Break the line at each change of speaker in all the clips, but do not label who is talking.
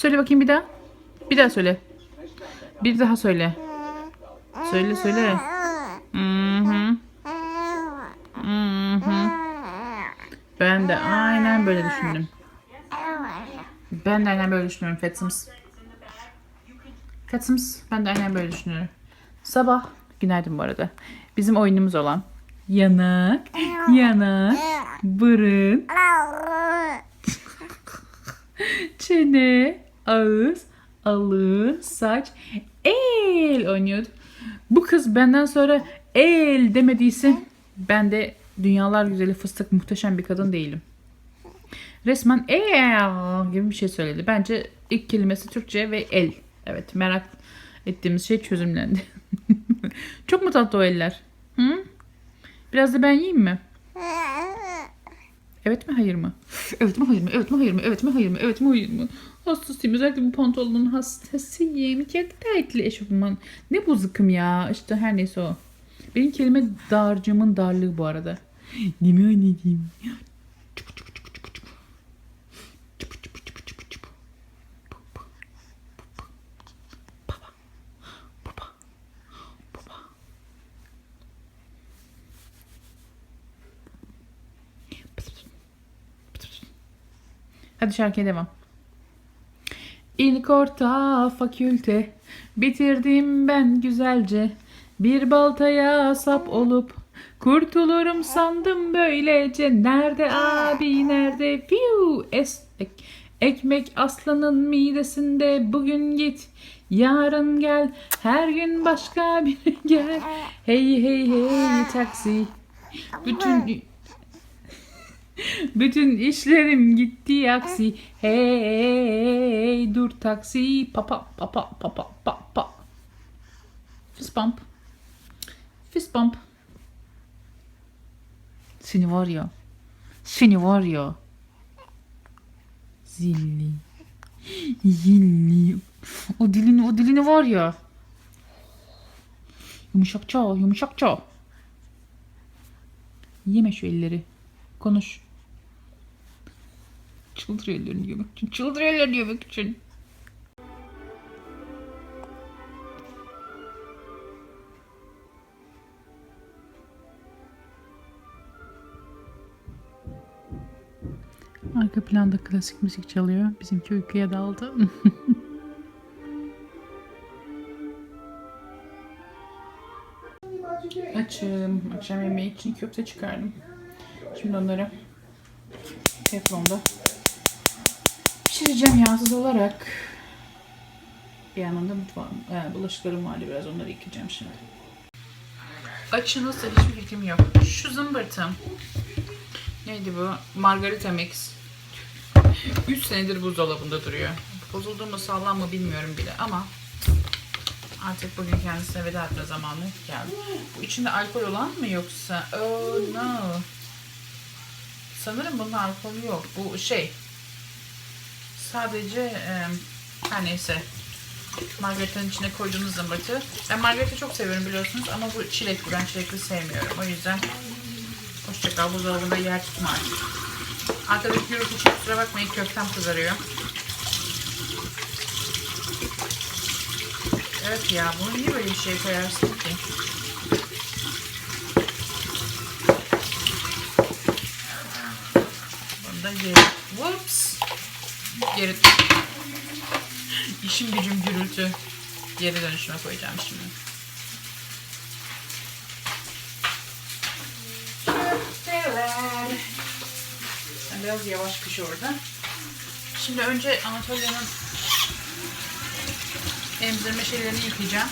Söyle bakayım bir daha. Bir daha söyle. Bir daha söyle. Söyle söyle. Hı hı. Hı hı. Ben de aynen böyle düşündüm. Ben de aynen böyle düşünüyorum Fatsums. Fatsums ben de aynen böyle düşünüyorum. Sabah günaydın bu arada. Bizim oyunumuz olan yanak, yanak, burun, çene, ağız, alın, saç, el oynuyordu. Bu kız benden sonra el demediyse ben de dünyalar güzeli fıstık muhteşem bir kadın değilim. Resmen el gibi bir şey söyledi. Bence ilk kelimesi Türkçe ve el. Evet merak ettiğimiz şey çözümlendi. Çok mu tatlı o eller? Hı? Biraz da ben yiyeyim mi? Evet mi hayır mı? Evet mi hayır mı? Evet mi hayır mı? Evet mi hayır mı? Evet mi hayır mı? Hastasıyım. Özellikle bu pantolonun hastasıyım. Çok tatlı eşofman. Ne bu zıkım ya? İşte her neyse o. Benim kelime dağarcığımın darlığı bu arada. Değil mi anneciğim? Çupu çupu Hadi şarkıya devam. İlk orta fakülte bitirdim ben güzelce. Bir baltaya sap olup kurtulurum sandım böylece. Nerede abi nerede? Fiu es ek- ekmek aslanın midesinde. Bugün git yarın gel her gün başka bir gel. Hey hey hey taksi. Bütün bütün işlerim gitti aksi. Hey dur taksi. Papa papa papa papa. Fist bump. Fist bump. Seni var ya. Seni var ya. Zilli. Zilli. O dilini o dilini var ya. Yumuşakça yumuşakça. Yeme şu elleri. Konuş. Çıldırıyor ellerini yemek için. Çıldırıyor ellerini yemek için. Arka planda klasik müzik çalıyor. Bizimki uykuya daldı. Açım. Akşam yemeği için köfte çıkardım. Şimdi onları teflonda pişireceğim yağsız olarak. Bir yandan da mutfağım, e, bulaşıklarım vardı biraz onları yıkayacağım şimdi. Açı nasıl hiçbir fikrim yok. Şu zımbırtım. Neydi bu? Margarita Mix. 3 senedir buzdolabında duruyor. Bozuldu mu sağlam mı bilmiyorum bile ama artık bugün kendisine veda etme zamanı geldi. Bu içinde alkol olan mı yoksa? Oh no. Sanırım bunun alkolü yok. Bu şey sadece e, her neyse margarita'nın içine koyduğunuz zımbırtı. Ben margarita çok seviyorum biliyorsunuz ama bu çilekli. Ben çilekli sevmiyorum. O yüzden hoşçakal buzdolabında yer tutma artık. Arkadaki gürültü için kusura bakmayın köftem kızarıyor. Evet ya bunu niye böyle bir şey koyarsın ki? Bunu da geri... Geri... İşim gücüm gürültü. Geri dönüşüme koyacağım şimdi. Biraz yavaş piş orada. Şimdi önce Anatolia'nın emzirme şeylerini yıkayacağım.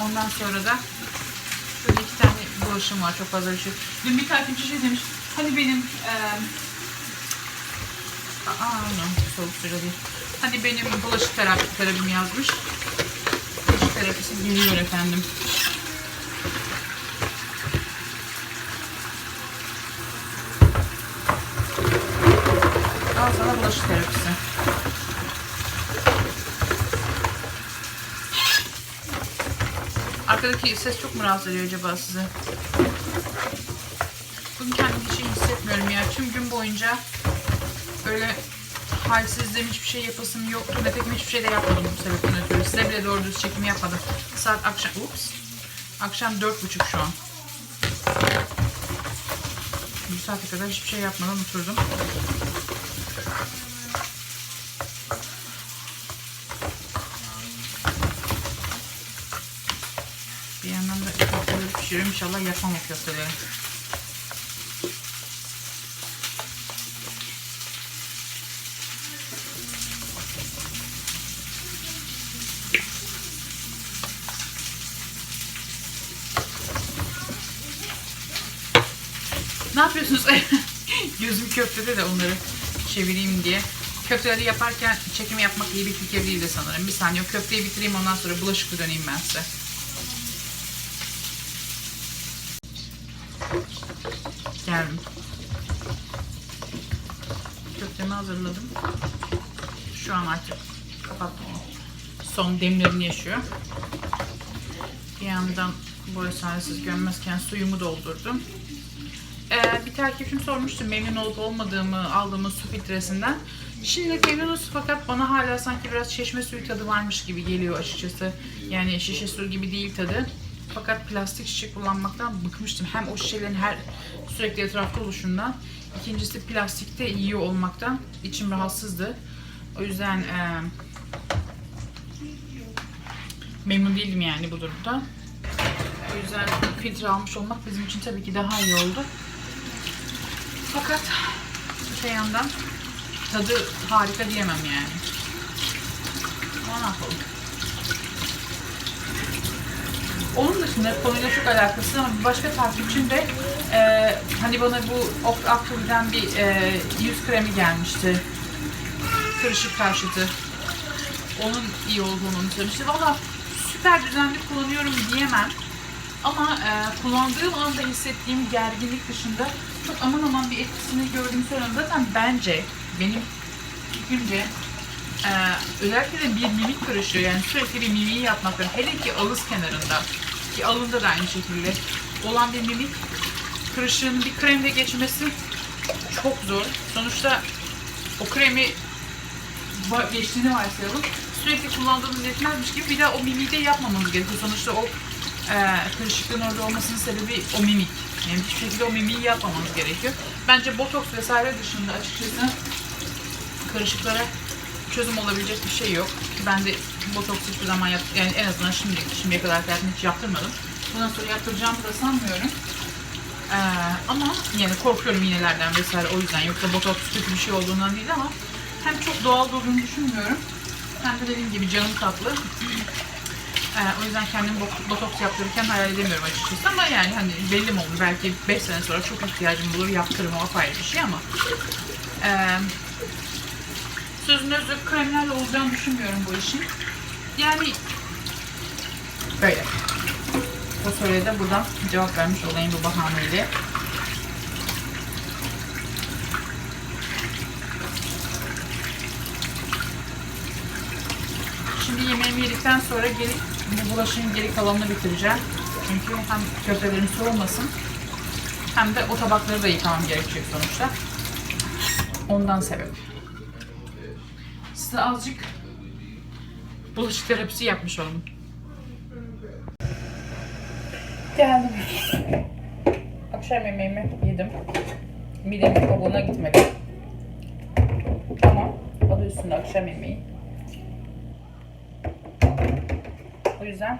Ondan sonra da şöyle iki tane bulaşım var. Çok fazla bir şey. Dün bir takipçi şey demiş. Hani benim eee No, soğuk suyla değil. Hani benim bulaşık terapi, terapim yazmış. Bulaşık terapisi geliyor efendim. Al sana bulaşık terapisi. Arkadaki ses çok mu rahatsız ediyor acaba sizi? Bugün kendimi hiç iyi hissetmiyorum ya. Tüm gün boyunca böyle halsizliğim hiçbir şey yapasım yoktu. Nitekim hiçbir şey de yapmadım bu sebepten ötürü. Size bile doğru düz çekim yapmadım. Saat akşam... Ups. Akşam dört buçuk şu an. Bu saate kadar hiçbir şey yapmadan oturdum. Bir yandan da köfteleri pişiriyorum. İnşallah yapmam o köfteleri. Yapıyorsunuz? Gözüm köftede de onları çevireyim diye. Köfteleri yaparken çekim yapmak iyi bir fikir değildi sanırım. Bir saniye köfteyi bitireyim ondan sonra bulaşıklı döneyim ben size. Geldim. Köftemi hazırladım. Şu an artık kapattım. Son demlerini yaşıyor. Bir yandan boy siz görmezken suyumu doldurdum. Ee, bir takipçim sormuştu memnun olup olmadığımı aldığımız su filtresinden. Şimdi memnunuz fakat bana hala sanki biraz çeşme suyu tadı varmış gibi geliyor açıkçası. Yani şişe su gibi değil tadı. Fakat plastik şişe kullanmaktan bıkmıştım. Hem o şişelerin her sürekli etrafta oluşundan. İkincisi plastikte yiyor olmaktan içim rahatsızdı. O yüzden e, memnun değildim yani bu durumda. O yüzden filtre almış olmak bizim için tabii ki daha iyi oldu. Fakat öte yandan tadı harika diyemem yani. Ama ne yapalım. Onun dışında konuyla çok alakası ama bir başka takipçim de e, hani bana bu Opt Aktual'den bir e, yüz kremi gelmişti. Kırışık karşıtı. Onun iyi olduğunu söylemişti. Valla süper düzenli kullanıyorum diyemem. Ama e, kullandığım anda hissettiğim gerginlik dışında çok aman aman bir etkisini gördüğümü söylüyorum. Zaten bence benim fikrimce e, özellikle de bir mimik kırışığı yani sürekli bir mimiği yapmaktan hele ki ağız kenarında ki alında da aynı şekilde olan bir mimik kırışığının bir kremde geçmesi çok zor. Sonuçta o kremi geçtiğini varsayalım. Sürekli kullandığımız yetmezmiş gibi bir daha o mimiği de yapmamamız gerekiyor. Sonuçta o e, kırışıklığın orada olmasının sebebi o mimik. Yani hiçbir şekilde o mimiği yapmamamız gerekiyor. Bence botoks vesaire dışında açıkçası kırışıklara çözüm olabilecek bir şey yok. Ben de botoks hiçbir zaman yap yani en azından şimdi şimdiye kadar hayatımda hiç yaptırmadım. Bundan sonra yaptıracağımı da sanmıyorum. Ee, ama yani korkuyorum iğnelerden vesaire o yüzden yoksa botoks kötü bir şey olduğundan değil ama hem çok doğal olduğunu düşünmüyorum hem de dediğim gibi canım tatlı. Ee, o yüzden kendim bot- botoks yaptırırken hayal edemiyorum açıkçası ama yani hani belli mi olur belki 5 sene sonra çok ihtiyacım olur yaptırırım o apayrı bir şey ama ee, sözün özü kremlerle olacağını düşünmüyorum bu işin. Yani böyle. O soruya da buradan cevap vermiş olayım bu bahaneyle. Şimdi yemeğimi yedikten sonra geri, bu bulaşığın geri kalanını bitireceğim. Çünkü hem köftelerim soğumasın hem de o tabakları da yıkamam gerekecek sonuçta. Ondan sebep. Size azıcık bulaşık terapisi yapmış oldum. Geldim. Akşam yemeğimi yedim. Midemin kabuğuna gitmedi. Ama adı üstünde akşam yemeği. O yüzden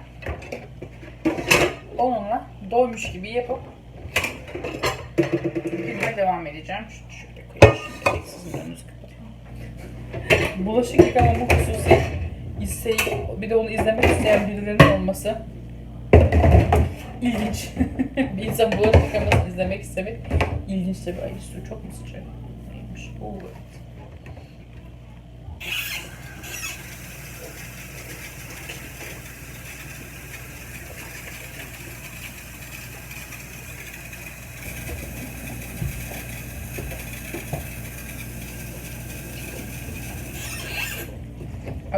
onunla doymuş gibi yapıp günüme devam edeceğim. Şöyle koyayım. Bulaşık yıkamamı hususi isteği, bir de onu izlemek isteyen birilerinin olması ilginç. bir insan bulaşık yıkamasını izlemek istemek ilginç tabii. Ay su çok mu sıcak? Neymiş? Oo, evet.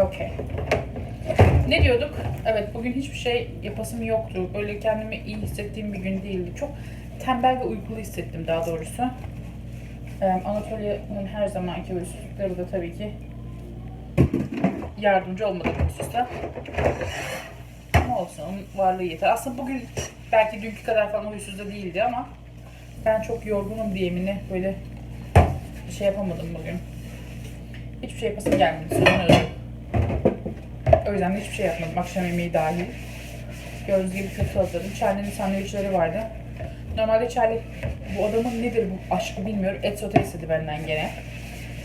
Okey. Ne diyorduk? Evet bugün hiçbir şey yapasım yoktu. Böyle kendimi iyi hissettiğim bir gün değildi. Çok tembel ve uykulu hissettim daha doğrusu. Ee, Anatolia'nın her zamanki huysuzlukları da tabii ki yardımcı olmadı bu hususta. Ama olsun onun varlığı yeter. Aslında bugün belki dünkü kadar falan huysuz da değildi ama ben çok yorgunum diye mi ne böyle şey yapamadım bugün. Hiçbir şey yapasım gelmedi sanırım. O de hiçbir şey yapmadım. Akşam yemeği dahil. Gördüğünüz gibi kötü hazırladım. Charlie'nin sandviçleri vardı. Normalde Charlie bu adamın nedir bu aşkı bilmiyorum. Et sote istedi benden gene.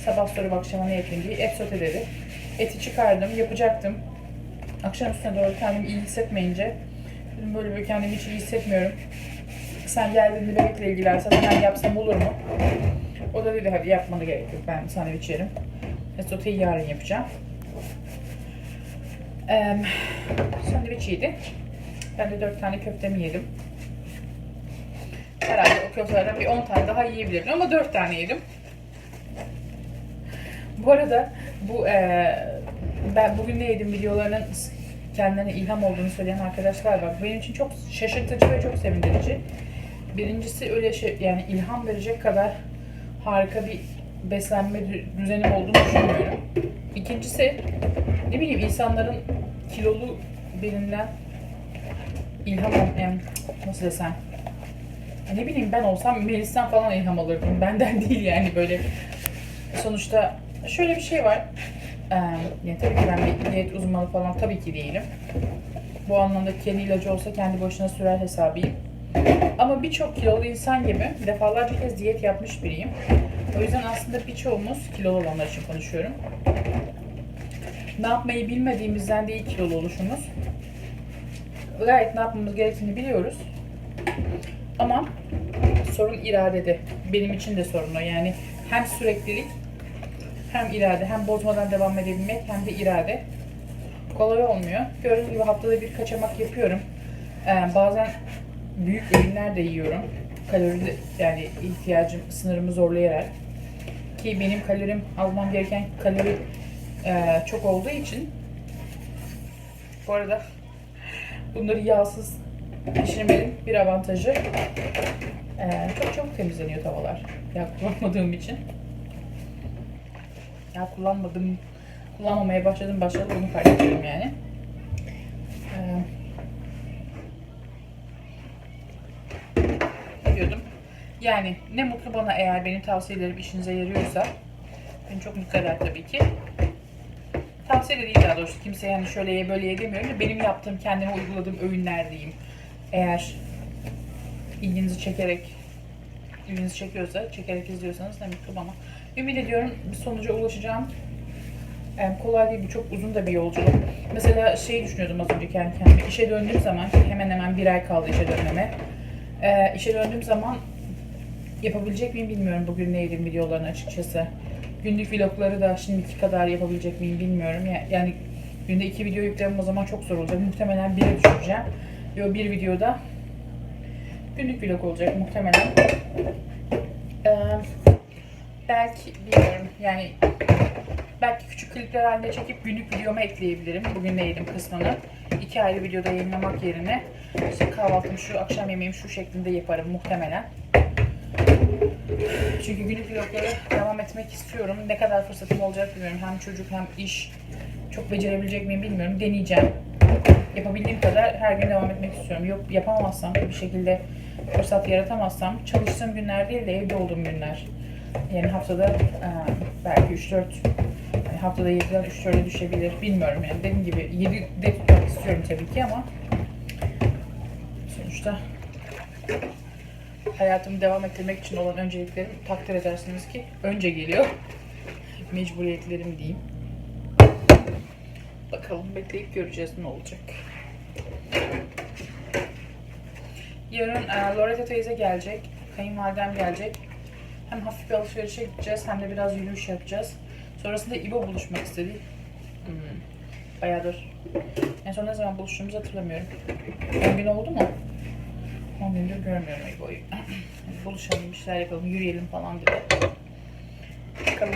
Sabah sorup akşama ne yapayım diye et sote dedi. Eti çıkardım, yapacaktım. Akşam üstüne doğru kendimi iyi hissetmeyince dedim böyle böyle kendimi hiç iyi hissetmiyorum. Sen geldiğinde bebekle ilgilensen ben yapsam olur mu? O da dedi hadi yapmana gerek yok ben sandviç yerim. Et soteyi yarın yapacağım. Ee, sandviç yedi. Ben de 4 tane köftemi yedim. Herhalde o köftelerden bir 10 tane daha yiyebilirim ama 4 tane yedim. Bu arada bu eee, ben bugün ne yedim videolarının kendilerine ilham olduğunu söyleyen arkadaşlar var. Benim için çok şaşırtıcı ve çok sevindirici. Birincisi öyle şey yani ilham verecek kadar harika bir beslenme dü- düzenim olduğunu düşünmüyorum. İkincisi ne bileyim insanların kilolu birinden ilham em, nasıl desem ne bileyim ben olsam Melis'ten falan ilham alırdım. Benden değil yani böyle. Sonuçta şöyle bir şey var. Ee, yani tabii ki ben bir diyet uzmanı falan tabii ki değilim. Bu anlamda kendi ilacı olsa kendi başına sürer hesabıyım. Ama birçok kilolu insan gibi defalarca kez diyet yapmış biriyim. O yüzden aslında birçoğumuz kilolu olanlar için konuşuyorum. Ne yapmayı bilmediğimizden değil kilolu oluşumuz. Gayet ne yapmamız gerektiğini biliyoruz. Ama sorun iradede. Benim için de sorun o. Yani hem süreklilik hem irade hem bozmadan devam edebilmek hem de irade. Kolay olmuyor. Gördüğünüz gibi haftada bir kaçamak yapıyorum. Ee, bazen büyük öğünler de yiyorum. Kalori yani ihtiyacım, sınırımı zorlayarak. Ki benim kalorim almam gereken kalori e, çok olduğu için bu arada bunları yağsız pişirmenin bir avantajı ee, çok çabuk temizleniyor tavalar. Yağ kullanmadığım için. Yağ kullanmadım, kullanmamaya başladım başladım onu fark ediyorum yani. Ee, diyordum? Yani ne mutlu bana eğer benim tavsiyelerim işinize yarıyorsa. Beni çok mutlu eder tabii ki. Tavsiye de değil daha doğrusu. Kimseye yani şöyle ye böyle ye demiyorum da benim yaptığım, kendime uyguladığım öğünler diyeyim. Eğer ilginizi çekerek ilginizi çekiyorsa, çekerek izliyorsanız ne mutlu bana. Ümit ediyorum bir sonuca ulaşacağım. Em, kolay değil, bu çok uzun da bir yolculuk. Mesela şey düşünüyordum az önce kendi kendime. İşe döndüğüm zaman, hemen hemen bir ay kaldı işe dönmeme. Ee, işe döndüğüm zaman yapabilecek miyim bilmiyorum bugün ne yedim videolarını açıkçası. Günlük vlogları da şimdiki kadar yapabilecek miyim bilmiyorum. Ya- Yani günde iki video yüklemem o zaman çok zor olacak. Muhtemelen bire düşüreceğim. Ve o bir videoda günlük vlog olacak muhtemelen. Ee, belki bilmiyorum yani belki küçük klipler halinde çekip günlük videoma ekleyebilirim. Bugün ne yedim kısmını. İki ayrı videoda yayınlamak yerine işte kahvaltımı şu akşam yemeğimi şu şeklinde yaparım muhtemelen. Çünkü günlük vloglara devam etmek istiyorum. Ne kadar fırsatım olacak bilmiyorum. Hem çocuk hem iş. Çok becerebilecek miyim bilmiyorum. Deneyeceğim. Yapabildiğim kadar her gün devam etmek istiyorum. Yok yapamazsam bir şekilde fırsat yaratamazsam çalıştığım günler değil de evde olduğum günler. Yani haftada e, belki 3-4 yani haftada 7'den 3-4'e düşebilir. Bilmiyorum yani. Dediğim gibi 7'de tutmak istiyorum tabii ki ama sonuçta hayatımı devam ettirmek için olan önceliklerim takdir edersiniz ki önce geliyor. Mecburiyetlerim diyeyim. Bakalım bekleyip göreceğiz ne olacak. Yarın e, Loretta teyze gelecek. Kayınvalidem gelecek. Hem hafif bir alışverişe gideceğiz hem de biraz yürüyüş yapacağız. Sonrasında İbo buluşmak istedi. Hmm. Bayağıdır. En son ne zaman buluştuğumuzu hatırlamıyorum. 10 gün oldu mu? 10 gündür görmüyorum İbo'yu. Buluşalım, bir şeyler yapalım, yürüyelim falan dedi. Bakalım.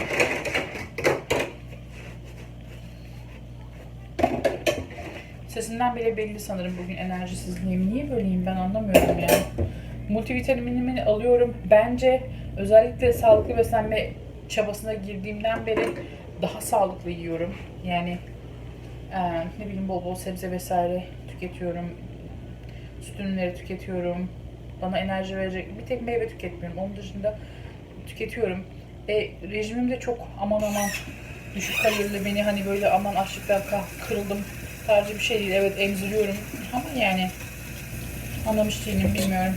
Sesinden bile belli sanırım bugün enerjisizliğim. Niye böyleyim ben anlamıyorum yani. Multivitaminimi alıyorum. Bence Özellikle sağlıklı beslenme çabasına girdiğimden beri daha sağlıklı yiyorum. Yani e, ne bileyim bol bol sebze vesaire tüketiyorum. Süt ürünleri tüketiyorum. Bana enerji verecek bir tek meyve tüketmiyorum. Onun dışında tüketiyorum. E, rejimim de çok aman aman düşük kalorili beni hani böyle aman açlıktan kırıldım tarzı bir şey değil. Evet emziriyorum ama yani anlamış değilim bilmiyorum.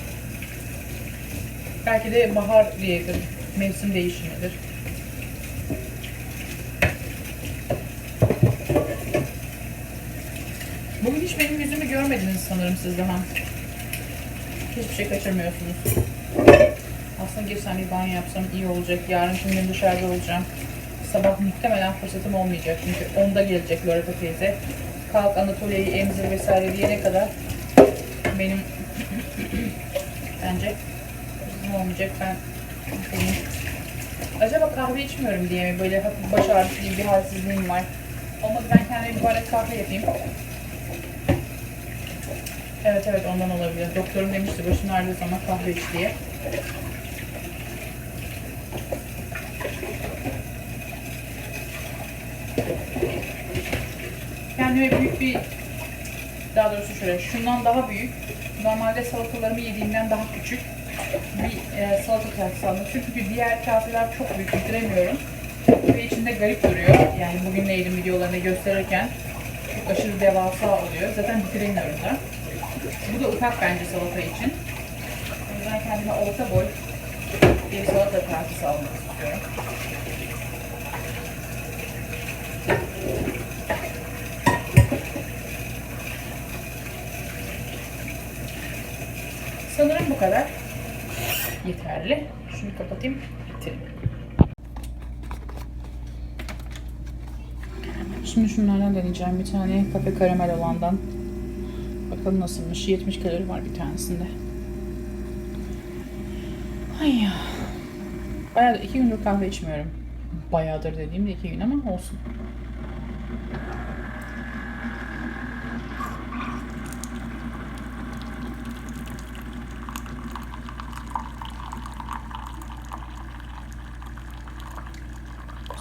Belki de bahar diyedir. Mevsim değişimidir. Bugün hiç benim yüzümü görmediniz sanırım siz daha. Hiçbir şey kaçırmıyorsunuz. Aslında girsem bir banyo yapsam iyi olacak. Yarın gün dışarıda olacağım. Sabah muhtemelen fırsatım olmayacak çünkü onda gelecek Loretta teyze. Kalk Anatolia'yı emzir vesaire diyene kadar benim bence olmayacak. Ben benim Acaba kahve içmiyorum diye mi böyle baş ağrısı gibi bir halsizliğim var. Olmadı ben kendime bir bardak kahve yapayım. Evet evet ondan olabilir. Doktorum demişti başın ağrıdığı zaman kahve iç diye. Kendime büyük bir daha doğrusu şöyle şundan daha büyük normalde salatalarımı yediğimden daha küçük bir e, salata kasesi aldım. Çünkü diğer kaseler çok büyük bitiremiyorum. Ve içinde garip duruyor. Yani bugün neydim videolarını gösterirken çok aşırı devasa oluyor. Zaten bitiremiyorum da. Bu da ufak bence salata için. O yüzden kendime orta boy bir salata kasesi almak istiyorum. Sanırım bu kadar yeterli. Şunu kapatayım, bitireyim. Şimdi şunlardan deneyeceğim. Bir tane kafe karamel olandan. Bakalım nasılmış. 70 kalori var bir tanesinde. Ay ya. Bayağıdır iki gündür kahve içmiyorum. Bayağıdır dediğimde iki gün ama olsun.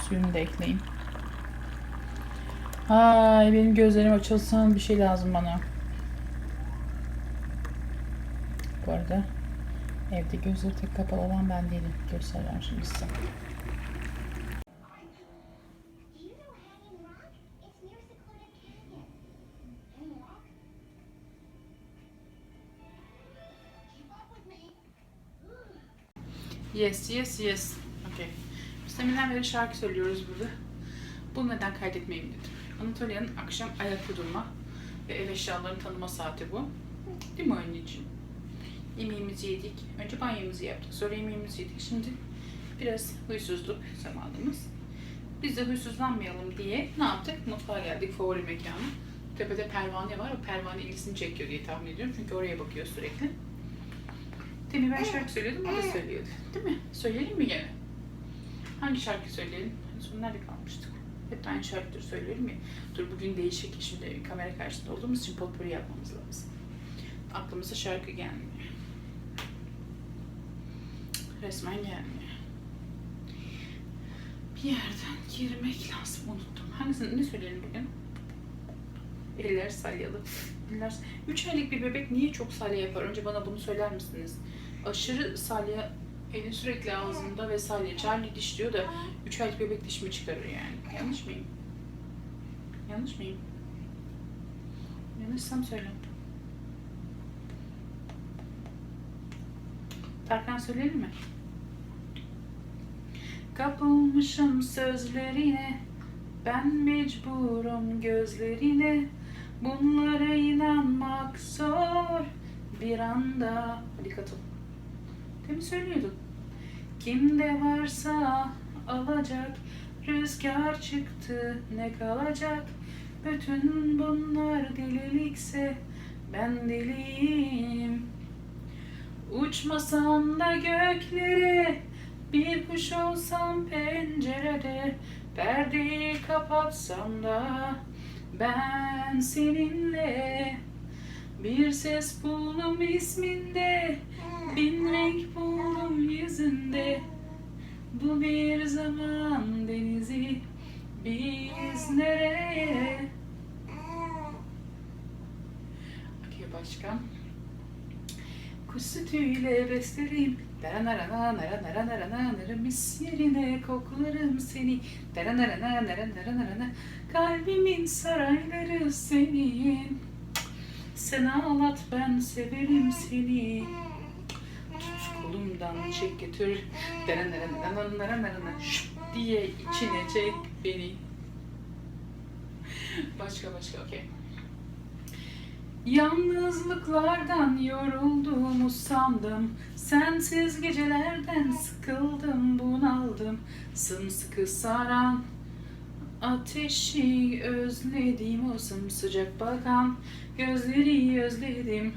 Suyunu da ekleyeyim. Ay benim gözlerim açılsın bir şey lazım bana. Bu arada evde gözleri tek kapalı olan ben değilim. Göstereceğim şimdi size. Yes, yes, yes. Okay. Biz deminden beri şarkı söylüyoruz burada. Bunu neden kaydetmeyeyim dedim. Anatolia'nın akşam ayakta durma ve ev eşyalarını tanıma saati bu. Değil mi anneciğim? Yemeğimizi yedik. Önce banyomuzu yaptık. Sonra yemeğimizi yedik. Şimdi biraz huysuzluk zamanımız. Biz de huysuzlanmayalım diye ne yaptık? Mutfağa geldik. Favori mekanı. Tepede pervane var. O pervane ilgisini çekiyor diye tahmin ediyorum. Çünkü oraya bakıyor sürekli. Demin ben şarkı söylüyordum, o da söylüyordu. Değil mi? Söyleyelim mi gene? Hangi şarkı söyleyelim? En son nerede kalmıştık? Hep aynı şarkıları söylüyorum ya. Dur bugün değişik. Şimdi kamera karşısında olduğumuz için potpourri yapmamız lazım. Aklımıza şarkı gelmiyor. Resmen gelmiyor. Bir yerden girmek lazım. Unuttum. Hangisini ne söyleyelim bugün? Eller salyalı. Eller... Üç aylık bir bebek niye çok salya yapar? Önce bana bunu söyler misiniz? Aşırı salya eli sürekli ağzında ve salya. Charlie diş diyor da 3 aylık bebek diş mi çıkarır yani? Yanlış mıyım? Yanlış mıyım? Yanlışsam söyle. Tarkan söyleyelim mi? Kapılmışım sözlerine Ben mecburum gözlerine. Bunlara inanmak zor Bir anda. Hadi katıl. Demin söylüyordun. Kimde varsa alacak Rüzgar çıktı ne kalacak? Bütün bunlar delilikse Ben deliyim Uçmasam da göklere Bir kuş olsam pencerede Perdeyi kapatsam da Ben seninle. Bir ses buldum isminde Bin renk buldum yüzünde. Bu bir zaman denizi Biz nereye? Okey başka Kuş sütüyle beslerim Daranarana nara nara nara nara mis yerine koklarım seni Daranarana nara nara nara nara Kalbimin sarayları senin Sen ağlat ben severim seni Tut kolumdan çek götür Daranarana nara nara nara şıp diye içine çek beni Başka başka okey Yalnızlıklardan yoruldum, usandım. Sensiz gecelerden sıkıldım, bunaldım. Sımsıkı saran ateşi özledim. O sımsıcak bakan gözleri özledim.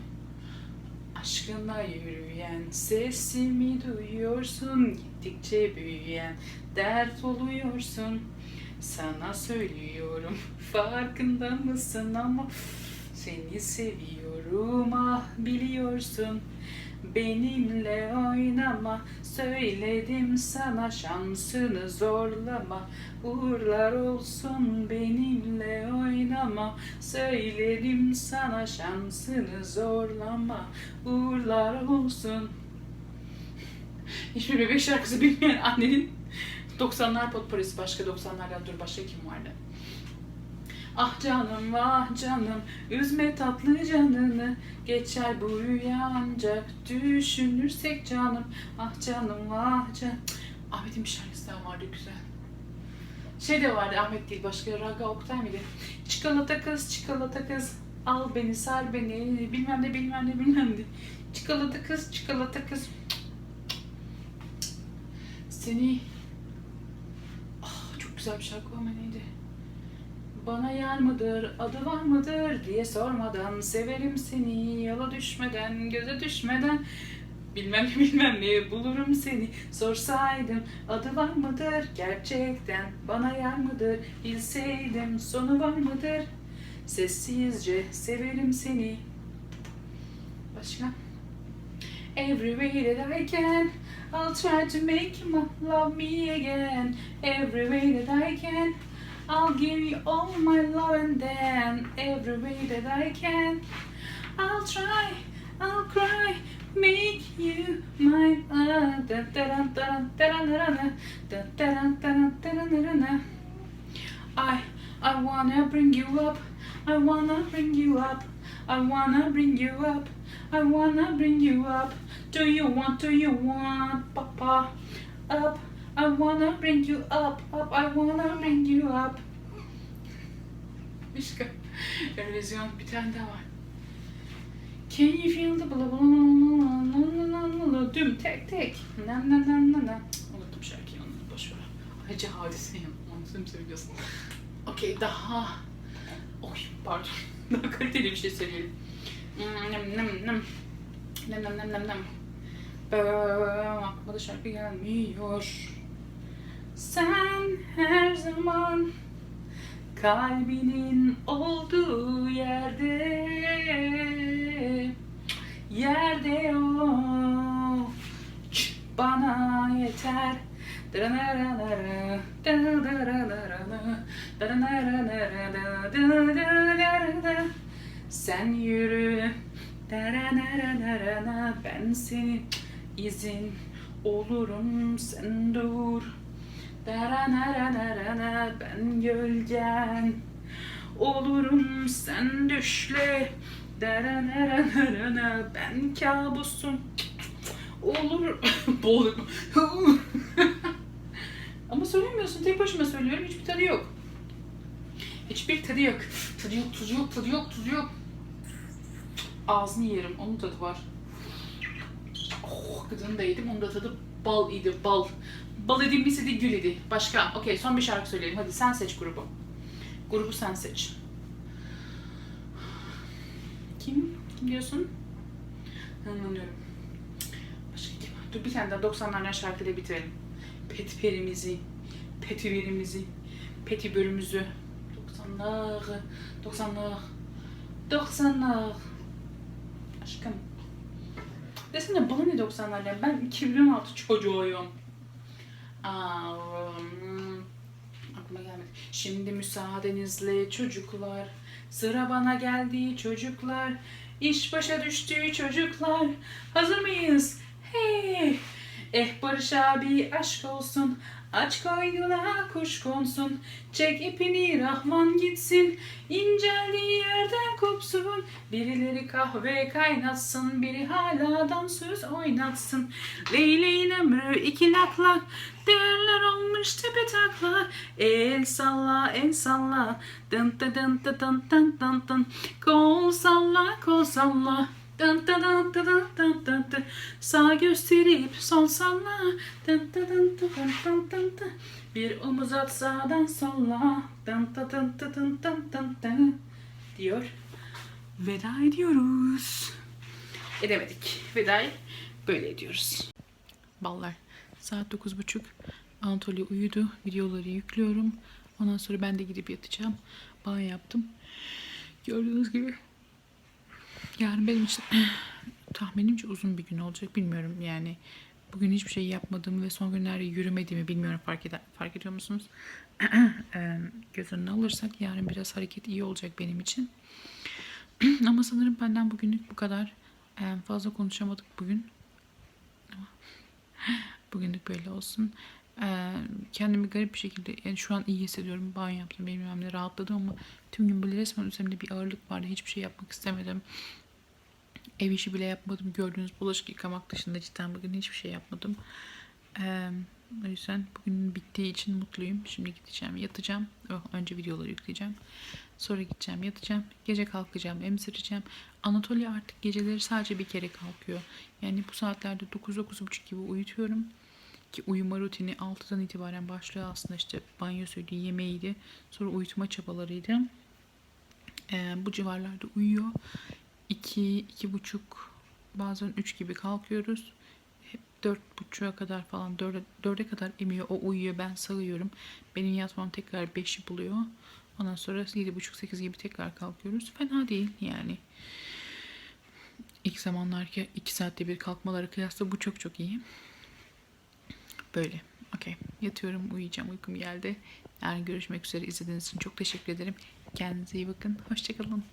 Aşkına yürüyen sesimi duyuyorsun. Gittikçe büyüyen dert oluyorsun. Sana söylüyorum farkında mısın ama seni seviyorum ah biliyorsun. Benimle oynama söyledim sana şansını zorlama. Uğurlar olsun benimle oynama. Söyledim sana şansını zorlama. Uğurlar olsun. Hiçbir bebek şarkısı bilmeyen annenin 90'lar potporisi başka 90'lardan dur başka kim vardı? Ah canım vah canım üzme tatlı canını. Geçer bu rüya ancak düşünürsek canım. Ah canım vah canım Ahmet'in bir şarkısı daha vardı güzel. Şey de vardı Ahmet değil başka Raga Oktay mıydı? Çikolata kız çikolata kız Al beni sar beni. Bilmem ne bilmem ne bilmem ne. Çikolata kız çikolata kız. Seni Ah çok güzel bir şarkı ama neydi? Bana yer mıdır, adı var mıdır diye sormadan Severim seni yola düşmeden, göze düşmeden Bilmem ne bilmem ne bulurum seni. Sorsaydım adı var mıdır gerçekten? Bana yer mıdır? Bilseydim sonu var mıdır? Sessizce severim seni. Başka? Every way that I can I'll try to make you love me again. Every way that I can I'll give you all my love and then every way that I can. I'll try, I'll cry, make you mine. I, I wanna bring you up, I wanna bring you up, I wanna bring you up, I wanna bring you up. Do you want, do you want, Papa? Up. I wanna bring you up, up, I wanna bring you up. Başka. Televizyon bir tane daha var. Can you feel the blah blah blah blah blah blah Düm tek tek. Na na na na na. Unuttum şarkıyı onu boş ver. Hacı hadiseyim. Onu sen söylüyorsun. Okey daha. Oy pardon. Daha kaliteli bir şey söyleyeyim. Nem nem nem. Nem nem nem nem nem. Aklıma da şarkı gelmiyor. Sen her zaman kalbinin olduğu yerde yerde o bana yeter. Sen yürü. Ben senin izin olurum. Sen dur Daranarana ben gölgen olurum sen düşle. Daranarana ben kabusun olur. Boğulurum. Ama söylemiyorsun tek başıma söylüyorum hiçbir tadı yok. Hiçbir tadı yok. Tadı yok tuzu yok tadı yok tuzu yok. Ağzını yerim onun tadı var. Oh gıdını da yedim onun da tadı bal idi bal Bal edilmiş idi, gül idi. Başka. Okey son bir şarkı söyleyelim. Hadi sen seç grubu. Grubu sen seç. Kim? Kim diyorsun? Anlamıyorum. Başka kim var? Dur bir tane daha 90'lardan şarkıyla bitirelim. Petperimizi, petiverimizi, petibörümüzü. 90'lar, 90'lar, 90'lar. Aşkım. Desene bana ne 90'lar ben 2016 çocuğuyum. Aa, hmm, aklıma gelmedi. Şimdi müsaadenizle çocuklar. Sıra bana geldi çocuklar. İş başa düştü çocuklar. Hazır mıyız? Hey! Eh Barış abi aşk olsun. Aç koynuna kuş konsun. Çek ipini Rahman gitsin. İnceldiği yerden kopsun. Birileri kahve kaynatsın. Biri hala dansöz oynatsın. Leyleğin ömrü iki laklak. Değerler olmuş tepe taklak. El salla el salla. Dın dın dın dın dın dın dın. Kol salla kol salla. Dın dın dın dın dın dın dın. Sağ gösterip sol salla. Dın dın dın dın dın dın dın. Bir omuz at sağdan solla. Dın dın dın dın dın dın dın dın. Diyor. Veda ediyoruz. Edemedik. Vedayı böyle ediyoruz. Ballar. Saat 9.30. Anatoly uyudu. Videoları yüklüyorum. Ondan sonra ben de gidip yatacağım. Banyo yaptım. Gördüğünüz gibi. Yarın benim için tahminimce uzun bir gün olacak. Bilmiyorum yani. Bugün hiçbir şey yapmadığımı ve son günlerde yürümediğimi bilmiyorum fark, eder, fark ediyor musunuz? Göz önüne alırsak yarın biraz hareket iyi olacak benim için. Ama sanırım benden bugünlük bu kadar. Fazla konuşamadık bugün. Bugünlük böyle olsun. Kendimi garip bir şekilde yani şu an iyi hissediyorum. Banyo yaptım bilmem ne rahatladım ama tüm gün böyle resmen üzerimde bir ağırlık vardı. Hiçbir şey yapmak istemedim. Ev işi bile yapmadım. Gördüğünüz bulaşık yıkamak dışında cidden bugün hiçbir şey yapmadım. O yüzden bugün bittiği için mutluyum. Şimdi gideceğim yatacağım. Oh, önce videoları yükleyeceğim. Sonra gideceğim yatacağım. Gece kalkacağım emzireceğim. Anatolia artık geceleri sadece bir kere kalkıyor. Yani bu saatlerde 9-9.30 gibi uyutuyorum. Ki uyuma rutini 6'dan itibaren başlıyor aslında işte banyosuydu, yemeğiydi. Sonra uyutma çabalarıydı. Ee, bu civarlarda uyuyor. 2, iki, buçuk bazen 3 gibi kalkıyoruz. Hep dört buçuğa kadar falan dörde, dörde kadar emiyor. O uyuyor ben sağıyorum. Benim yatmam tekrar 5'i buluyor. Ondan sonra yedi buçuk sekiz gibi tekrar kalkıyoruz. Fena değil yani. İlk zamanlarki 2 saatte bir kalkmaları kıyasla bu çok çok iyi. Böyle. Okey. Yatıyorum, uyuyacağım. Uykum geldi. Yarın görüşmek üzere. İzlediğiniz için çok teşekkür ederim. Kendinize iyi bakın. Hoşçakalın.